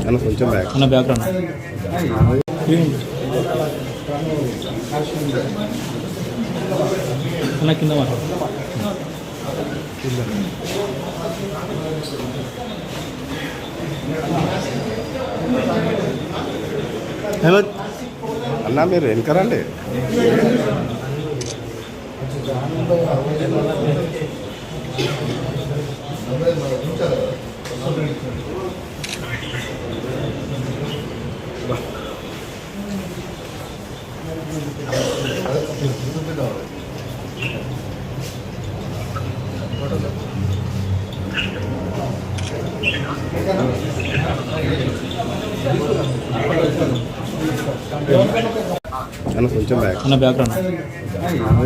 అన్న కొంచెం బ్యాక్ అన్న బ్యాక్గ్రౌండ్ అన్న కింద హలో. అన్న మీరు వెనకరండి అన్న కొంచెం బ్యాక్ అన్న బ్యాక్గ్రౌండ్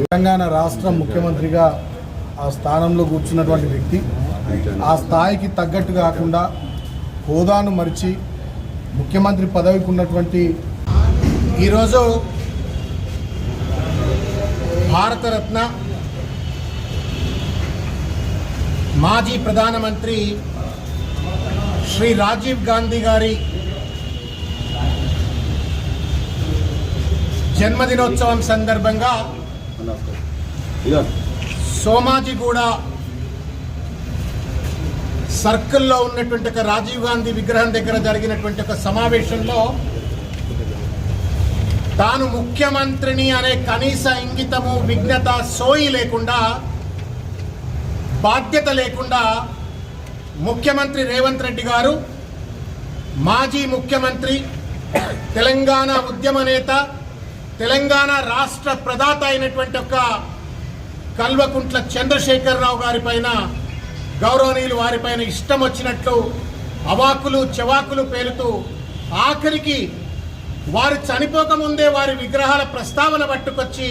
తెలంగాణ రాష్ట్ర ముఖ్యమంత్రిగా ఆ స్థానంలో కూర్చున్నటువంటి వ్యక్తి. ఆ స్థాయికి తగ్గట్టు కాకుండా హోదాను మరిచి ముఖ్యమంత్రి పదవికి ఉన్నటువంటి ఈరోజు భారతరత్న మాజీ ప్రధానమంత్రి శ్రీ రాజీవ్ గాంధీ గారి జన్మదినోత్సవం సందర్భంగా సోమాజిగూడ సర్కిల్లో ఉన్నటువంటి ఒక రాజీవ్ గాంధీ విగ్రహం దగ్గర జరిగినటువంటి ఒక సమావేశంలో తాను ముఖ్యమంత్రిని అనే కనీస ఇంగితము విఘ్నత సోయి లేకుండా బాధ్యత లేకుండా ముఖ్యమంత్రి రేవంత్ రెడ్డి గారు మాజీ ముఖ్యమంత్రి తెలంగాణ ఉద్యమ నేత తెలంగాణ రాష్ట్ర ప్రదాత అయినటువంటి ఒక కల్వకుంట్ల చంద్రశేఖరరావు గారిపైన గౌరవనీయులు వారిపైన ఇష్టం వచ్చినట్లు అవాకులు చెవాకులు పేలుతూ ఆఖరికి వారు చనిపోకముందే వారి విగ్రహాల ప్రస్తావన పట్టుకొచ్చి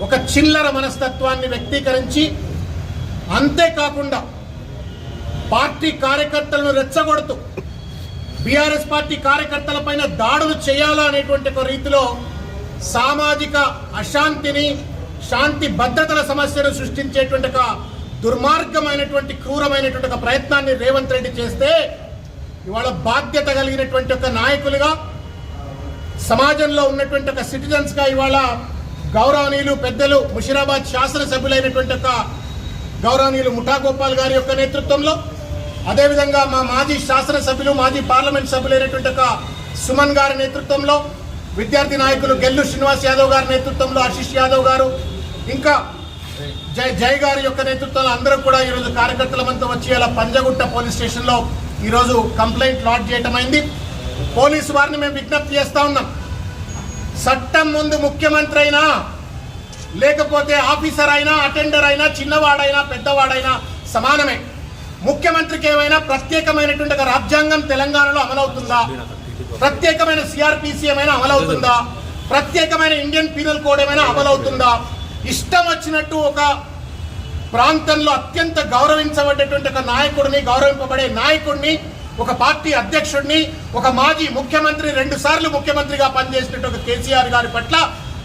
ఒక చిల్లర మనస్తత్వాన్ని వ్యక్తీకరించి అంతేకాకుండా పార్టీ కార్యకర్తలను రెచ్చగొడుతూ బీఆర్ఎస్ పార్టీ కార్యకర్తల పైన దాడులు చేయాలా అనేటువంటి ఒక రీతిలో సామాజిక అశాంతిని శాంతి భద్రతల సమస్యను సృష్టించేటువంటి ఒక దుర్మార్గమైనటువంటి క్రూరమైనటువంటి ఒక ప్రయత్నాన్ని రేవంత్ రెడ్డి చేస్తే ఇవాళ బాధ్యత కలిగినటువంటి ఒక నాయకులుగా సమాజంలో ఉన్నటువంటి ఒక సిటిజన్స్గా ఇవాళ గౌరవనీయులు పెద్దలు ముషిరాబాద్ శాసనసభ్యులైనటువంటి ఒక గౌరవనీయులు ముఠా గోపాల్ గారి యొక్క నేతృత్వంలో అదేవిధంగా మా మాజీ శాసనసభ్యులు మాజీ పార్లమెంట్ సభ్యులైనటువంటి ఒక సుమన్ గారి నేతృత్వంలో విద్యార్థి నాయకులు గెల్లు శ్రీనివాస్ యాదవ్ గారి నేతృత్వంలో ఆశిష్ యాదవ్ గారు ఇంకా జై జై గారి యొక్క నేతృత్వంలో అందరూ కూడా ఈరోజు కార్యకర్తలమంతా వచ్చి అలా పంజగుట్ట పోలీస్ స్టేషన్లో ఈరోజు కంప్లైంట్ లాడ్జ్ చేయటమైంది. పోలీసు వారిని మేము విజ్ఞప్తి చేస్తా ఉన్నాం. చట్టం ముందు ముఖ్యమంత్రి అయినా లేకపోతే ఆఫీసర్ అయినా అటెండర్ అయినా చిన్నవాడైనా పెద్దవాడైనా సమానమే. ముఖ్యమంత్రికి ఏమైనా ప్రత్యేకమైనటువంటి ఒక రాజ్యాంగం తెలంగాణలో అమలవుతుందా? ప్రత్యేకమైన సిఆర్పిసి ఏమైనా అమలవుతుందా? ప్రత్యేకమైన ఇండియన్ పీనల్ కోడ్ ఏమైనా అమలవుతుందా? ఇష్టం వచ్చినట్టు ఒక ప్రాంతంలో అత్యంత గౌరవించబడేటువంటి ఒక నాయకుడిని గౌరవింపబడే నాయకుడిని ఒక పార్టీ అధ్యక్షుడిని ఒక మాజీ ముఖ్యమంత్రి రెండు సార్లు ముఖ్యమంత్రిగా పనిచేసినట్టు ఒక కేసీఆర్ గారి పట్ల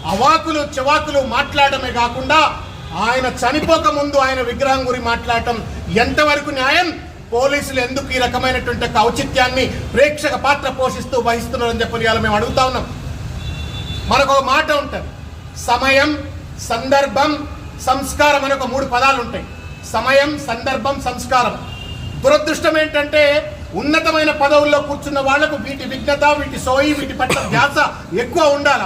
అవాకులు చెవాకులు మాట్లాడమే కాకుండా ఆయన చనిపోక ముందు ఆయన విగ్రహం గురించి మాట్లాడటం ఎంతవరకు న్యాయం? పోలీసులు ఎందుకు ఈ రకమైనటువంటి ఔచిత్యాన్ని ప్రేక్షక పాత్ర పోషిస్తూ వహిస్తున్నారని చెప్పని ఇవాళ మేము అడుగుతా ఉన్నాం. మనకు ఒక మాట ఉంటుంది. సమయం సందర్భం సంస్కారం అనే ఒక మూడు పదాలు ఉంటాయి. సమయం సందర్భం సంస్కారం. దురదృష్టం ఏంటంటే ఉన్నతమైన పదవుల్లో కూర్చున్న వాళ్ళకు వీటి విఘ్నత వీటి సోయి వీటి పట్ల ధ్యాస ఎక్కువ ఉండాల.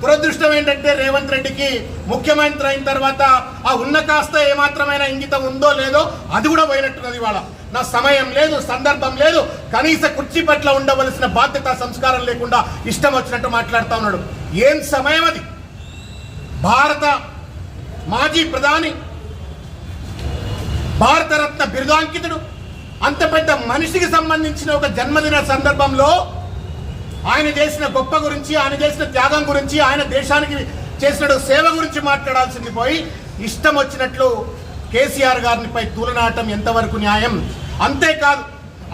దురదృష్టం ఏంటంటే రేవంత్ రెడ్డికి ముఖ్యమంత్రి అయిన తర్వాత ఆ ఉన్న కాస్త ఏమాత్రమైన ఇంగితం ఉందో లేదో అది కూడా పోయినట్టున్నది ఇవాళ. నా సమయం లేదు సందర్భం లేదు కనీస కుర్చీ పట్ల ఉండవలసిన బాధ్యత సంస్కారం లేకుండా ఇష్టం వచ్చినట్టు మాట్లాడుతూ ఉన్నాడు. ఏం సమయం అది? భారత మాజీ ప్రధాని భారతరత్న బిరుదాంకితుడు అంత పెద్ద మనిషికి సంబంధించిన ఒక జన్మదిన సందర్భంలో ఆయన చేసిన గొప్ప గురించి ఆయన చేసిన త్యాగం గురించి ఆయన దేశానికి చేసిన సేవ గురించి మాట్లాడాల్సింది పోయి ఇష్టం వచ్చినట్లు కేసీఆర్ గారినిపై తూలనాటం ఎంతవరకు న్యాయం? అంతేకాదు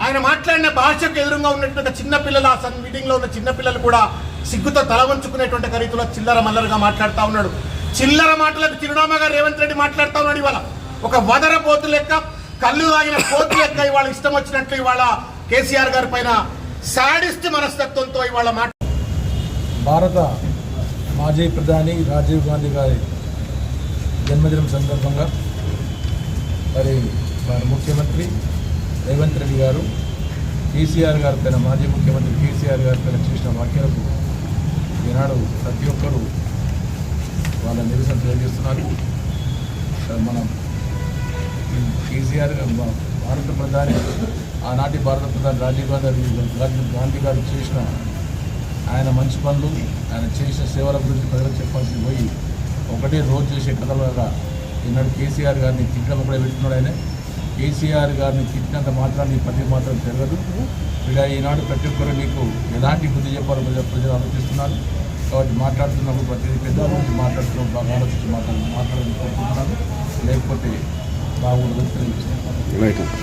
ఆయన మాట్లాడిన భాషకు ఎదురుగా ఉన్నటువంటి చిన్నపిల్లలు ఆ సన్ మీటింగ్లో ఉన్న చిన్నపిల్లలు కూడా సిగ్గుతో తల వంచుకునేటువంటి రీతిలో చిల్లర మల్లరగా మాట్లాడుతూ ఉన్నాడు. చిల్లర మాటలకు చిరునామాగా రేవంత్ రెడ్డి మాట్లాడుతూ ఉన్నాడు ఇవాళ. ఒక వదర పోతు లెక్క కళ్ళు తాగిన కోతి లెక్క ఇవాళ ఇష్టం వచ్చినట్లు ఇవాళ కేసీఆర్ గారి పైన శాడిస్ట్ మనస్తత్వంతో ఇవాళ మాట భారత మాజీ ప్రధాని రాజీవ్ గాంధీ గారి జన్మదినం సందర్భంగా మరి వారి ముఖ్యమంత్రి రేవంత్ రెడ్డి గారు కేసీఆర్ గారి పైన మాజీ ముఖ్యమంత్రి కేసీఆర్ గారి పైన చేసిన వ్యాఖ్యలకు ఈనాడు ప్రతి ఒక్కరూ వాళ్ళ నిరసన తెలియజేస్తున్నారు. మనం కేసీఆర్ భారత ప్రధాని ఆనాటి భారత ప్రధాని రాజీవ్ గాంధీ గాంధీ గాంధీ గారు చేసిన ఆయన మంచి పనులు ఆయన చేసిన సేవల గురించి ప్రజలకు చెప్పాల్సి పోయి ఒకటే రోజు చేసే కథలుగా ఈనాడు కేసీఆర్ గారిని తిట్టడం కూడా పెట్టుకున్నాడు ఆయన. కేసీఆర్ గారిని తిట్టినంత మాత్రాన్ని పని మాత్రం జరగదు. ఇలా ఈనాడు ప్రతి ఒక్కరు నీకు ఎలాంటి బుద్ధి చెప్పాలో ప్రజలు ప్రజలు ఆలోచిస్తున్నారు. కాబట్టి మాట్లాడుతున్నప్పుడు ప్రతి పెద్ద గురించి మాట్లాడుతున్నప్పుడు బాగా ఆలోచించి మాట్లాడాలని మాట్లాడాలని కోరుకుంటున్నాను. లేకపోతే బాగుండదు తెలియజేస్తున్నాను రైట్